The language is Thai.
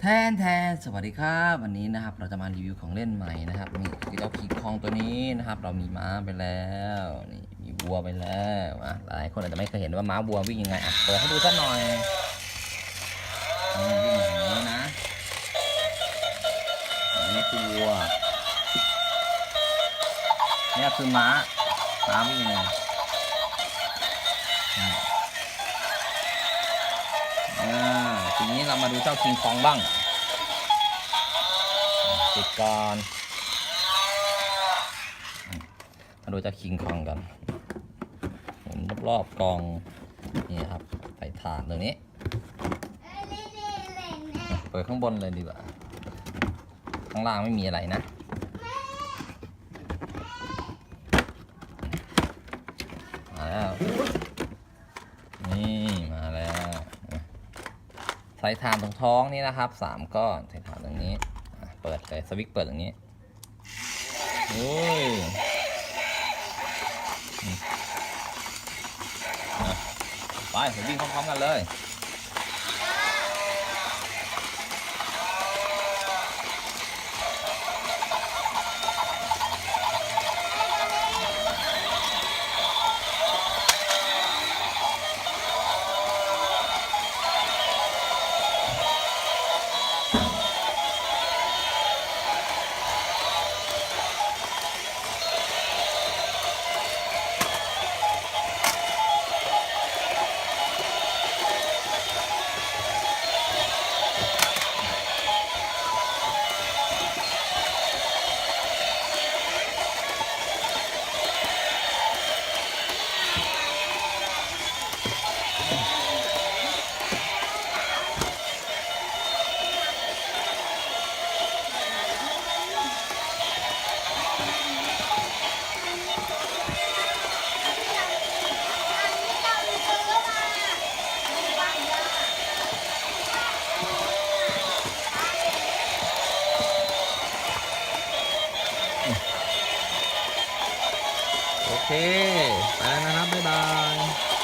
แทนแทนสวัสดีครับวันนี้นะครับ เราจะมารีวิวของเล่นใหม่นะครับนี่คือเราคิงคองตัวนี้นะครับ เรามีม้าไปแล้วนี่มีวัวไปแล้วอะหลายคนอาจจะไม่เคยเห็นว่าม้าวัววิ่งยังไงอะเปิดให้ดูสักหน่อยวิ่งอย่างนี้นะนี่คือวัวนี่คือม้าม้าวิ่งยังไง ทีนี้เรามาดูเจ้าคิงคองบ้างปิดก่อนมาดูเจะคิงคองกันหมุนรอบๆกองนี่ครับใส่ถาดตรงนี้เปิดข้างบนเลยดีกว่าข้างล่างไม่มีอะไรนะมาแล้ว นี่มาแล้ว ใส่ฐานตรงท้องนี่นะครับสามก้อนใส่ฐานตรงนี้เปิดเลยสวิตช์เปิดตรงนี้โอ้ยไปเดี๋ยววิ่งพร้อมๆกันเลย โอเค ไปแล้วนะครับ บ๊ายบาย